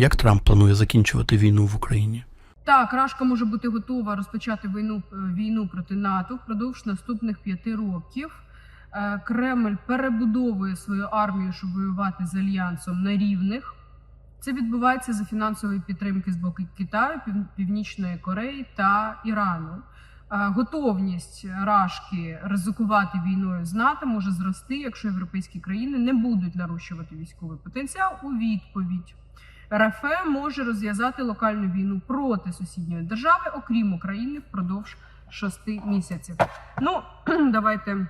Як Трамп планує закінчувати війну в Україні? Так, Рашка може бути готова розпочати війну, війну проти НАТО впродовж наступних п'яти років. Е, Кремль перебудовує свою армію, щоб воювати з альянсом на рівних. Це відбувається за фінансової підтримки з боку Китаю, Північної Кореї та Ірану. Е, Готовність Рашки ризикувати війною з НАТО може зрости, якщо європейські країни не будуть нарощувати військовий потенціал у відповідь. РФ може розв'язати локальну війну проти сусідньої держави, окрім України, впродовж шести місяців. Ну, давайте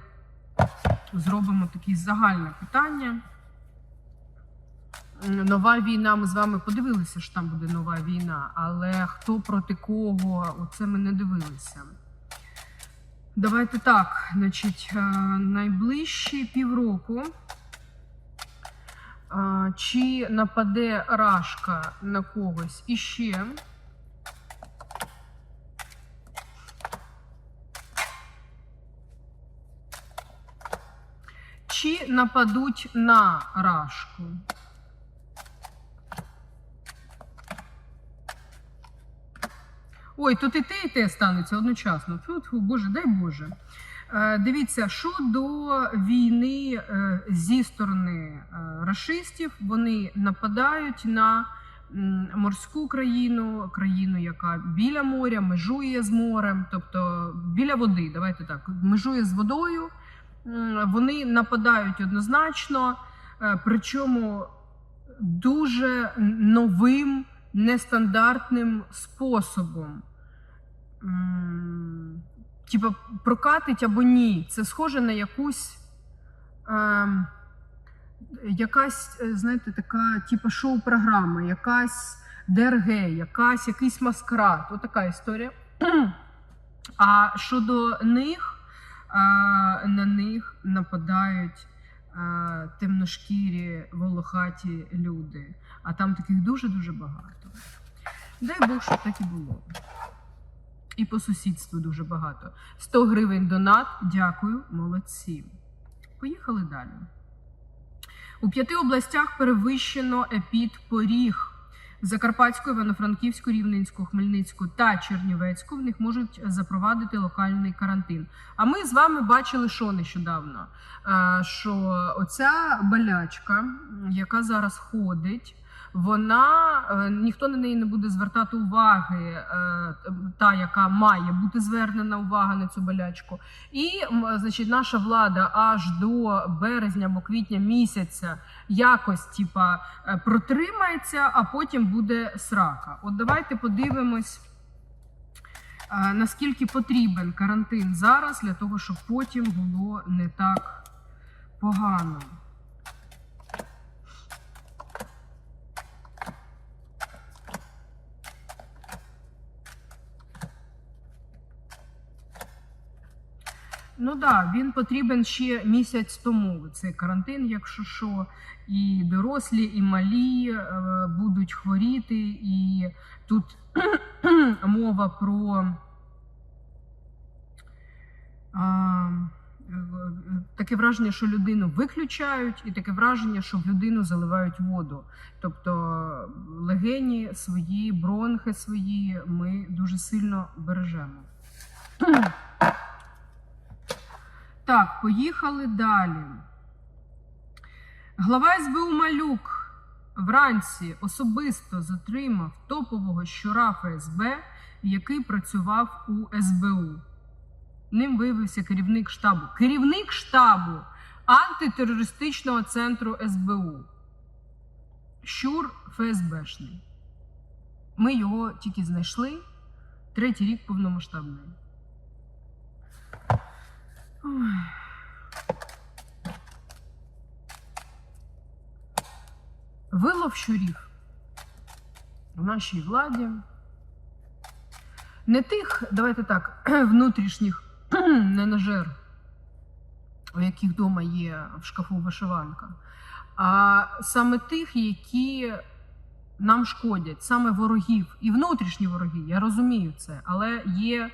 зробимо таке загальне питання. Нова війна. Ми з вами подивилися, що там буде нова війна, але хто проти кого, оце ми не дивилися. Давайте так, значить, е, найближчі півроку. Чи нападе Рашка на когось іще? Чи нападуть на Рашку? Ой, тут і те, і те станеться одночасно. Фу, фу, Боже, дай Боже. Е, Дивіться, що до війни е, зі сторони е, рашистів, вони нападають на морську країну, країну, яка біля моря, межує з морем, тобто біля води. Давайте так, межує з водою. Вони нападають однозначно, причому дуже новим, нестандартним способом. Типа прокатить або ні. Це схоже на якусь. Е, якась, знаєте, така, типа шоу-програма, якась ДРГ, якась, якийсь маскарад. Отака історія. А щодо них, е, на них нападають е, темношкірі, волохаті люди. А там таких дуже-дуже багато. Дай Бог, щоб так і було. І по сусідству дуже багато. 100 гривень донат. Дякую, молодці. Поїхали далі. У п'яти областях перевищено епідпоріг. Закарпатську, Івано-Франківську, Рівненську, Хмельницьку та Чернівецьку в них можуть запровадити локальний карантин. А ми з вами бачили, що нещодавно, Е, що оця болячка, яка зараз ходить, вона е, ніхто на неї не буде звертати уваги, е, та яка має бути звернена увага на цю болячку. І значить, наша влада аж до березня або квітня місяця якось типа е, протримається, а потім буде срака. От давайте подивимось. Наскільки потрібен карантин зараз для того, щоб потім було не так погано. Ну так, да, він потрібен ще місяць тому. Цей карантин, якщо що, і дорослі, і малі е, будуть хворіти, і тут мова про а, таке враження, що людину виключають, і таке враження, що в людину заливають воду. Тобто легені свої, бронхи свої ми дуже сильно бережемо. Так, поїхали далі. Глава СБУ Малюк вранці особисто затримав топового щура ФСБ, який працював у СБУ. Ним виявився керівник штабу. Керівник штабу антитерористичного центру СБУ. Щур ФСБшний. Ми його тільки знайшли. Третій рік повномасштабний. Вилов щурів в нашій владі. Не тих, давайте так, внутрішніх ненажер, у яких вдома є в шкафу вишиванка, а саме тих, які нам шкодять, саме ворогів і внутрішні вороги. Я розумію це, але є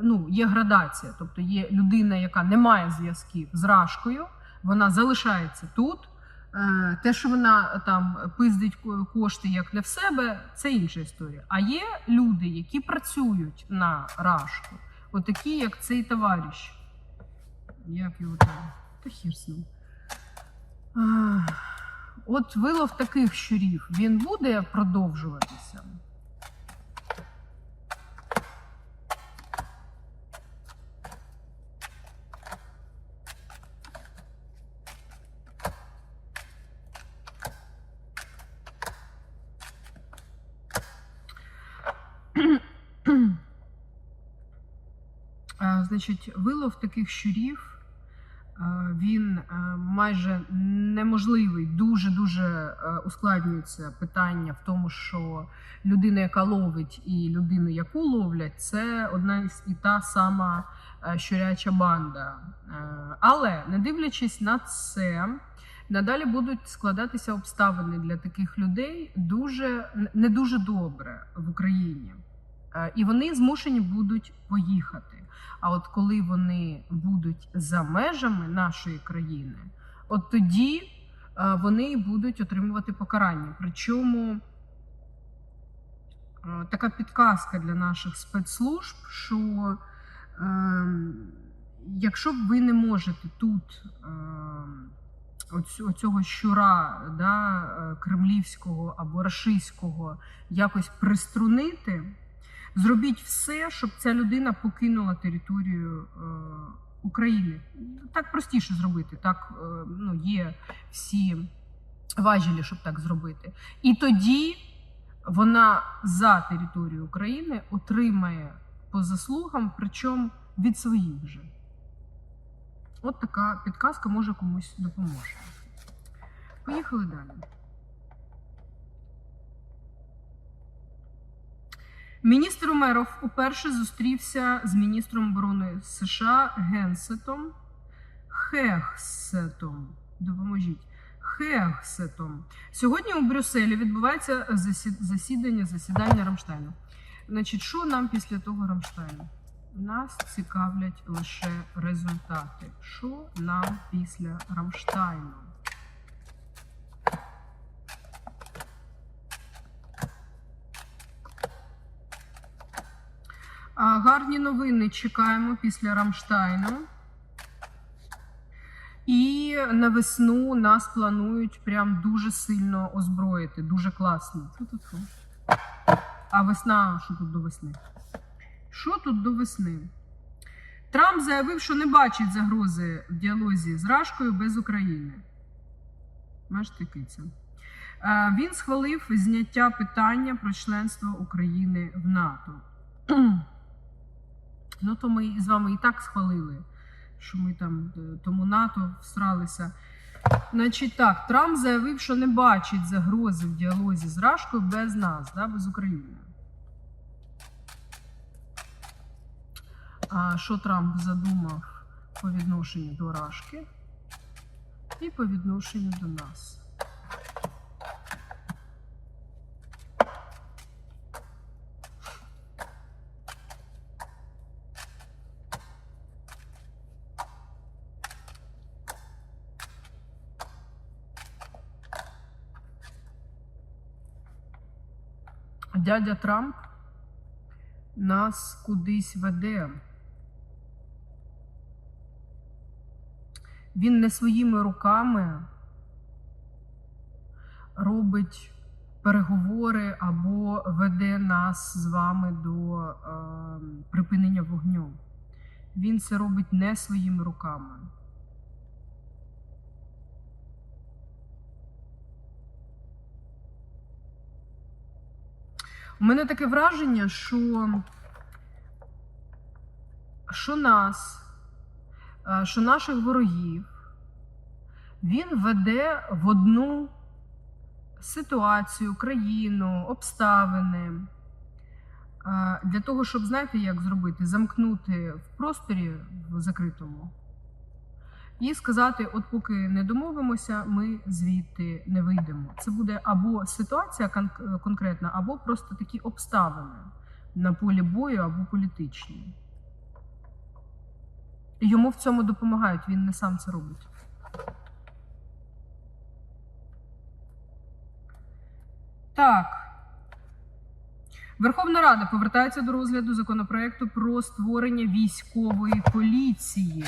ну, є градація. Тобто є людина, яка не має зв'язків з Рашкою, вона залишається тут, Е, Те, що вона там пиздить кошти як для себе, це інша історія. А є люди, які працюють на рашку, отакі, як цей товариш. Як його там? Та хір ним. От вилов таких щурів, він буде продовжуватися. А, Значить, вилов таких щурів е, він е, майже неможливий. Дуже дуже ускладнюється питання в тому, що людина, яка ловить, і людина, яку ловлять, це одна із- і та сама е, щуряча банда. Е, Але не дивлячись на це. Надалі будуть складатися обставини для таких людей дуже не дуже добре в Україні, Е, і вони змушені будуть поїхати. А от коли вони будуть за межами нашої країни, от тоді е, вони будуть отримувати покарання. Причому е, така підказка для наших спецслужб, що е, якщо ви не можете тут е, оцього щура да, е, кремлівського або рашистського якось приструнити, зробіть все, щоб ця людина покинула територію е, України. Так простіше зробити. Так е, ну, є всі важелі, щоб так зробити. І тоді вона за територію України отримає по заслугам, причому від своїх же. От така підказка може комусь допоможе. Поїхали далі. Міністр Умеров уперше зустрівся з міністром оборони США Генсетом Хехсетом. Допоможіть. Хехсетом. Сьогодні у Брюсселі відбувається засідання засідання Рамштайну. Значить, що нам після того Рамштайну? Нас цікавлять лише результати. Що нам після Рамштайну? А, Гарні новини чекаємо після Рамштайну. І на весну нас планують прям дуже сильно озброїти, дуже класно. А весна, що тут до весни? Що тут до весни? Трамп заявив, що не бачить загрози в діалозі з Рашкою без України. Бачите, киця. Е, Він схвалив зняття питання про членство України в НАТО. Ну, то ми з вами і так схвалили, що ми там е, тому НАТО всралися. Значить, так, Трамп заявив, що не бачить загрози в діалозі з Рашкою без нас, да, без України. А що Трамп задумав по відношенню до Рашки і по відношенню до нас? Дядя Трамп нас кудись веде. Він не своїми руками робить переговори або веде нас з вами до е, припинення вогню. Він це робить не своїми руками. У мене таке враження, що, що нас, е, що наших ворогів він веде в одну ситуацію, країну, обставини. е, Для того, щоб знаєте, як зробити? Замкнути в просторі в закритому і сказати: от поки не домовимося, ми звідти не вийдемо. Це буде або ситуація конкретна, або просто такі обставини на полі бою, або політичні. Йому в цьому допомагають, він не сам це робить. Так. Верховна Рада повертається до розгляду законопроекту про створення військової поліції.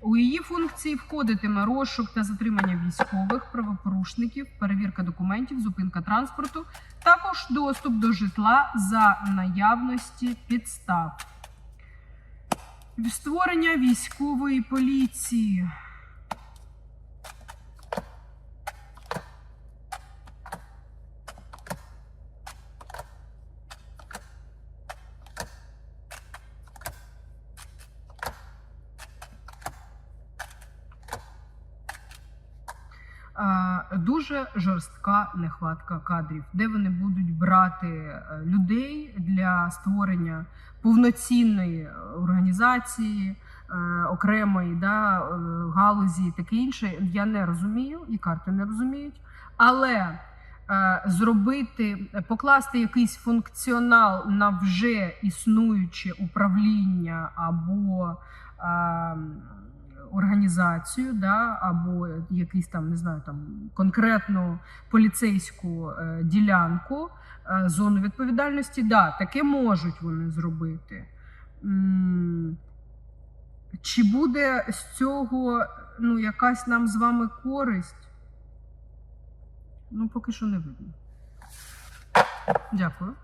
У її функції входитиме розшук та затримання військових правопорушників, перевірка документів, зупинка транспорту, також доступ до житла за наявності підстав. Створення військової поліції. Е, Дуже жорстка нехватка кадрів, де вони будуть брати е, людей для створення повноцінної е, організації, е, окремої да, галузі і таке інше. Я не розумію, і карти не розуміють. Але е, зробити, покласти якийсь функціонал на вже існуюче управління або е, організацію, да, або якийсь там, не знаю, там конкретну поліцейську е, ділянку, е, зону відповідальності, да, таке можуть вони зробити. Чи буде з цього ну, якась нам з вами користь? Ну, поки що не видно. Дякую.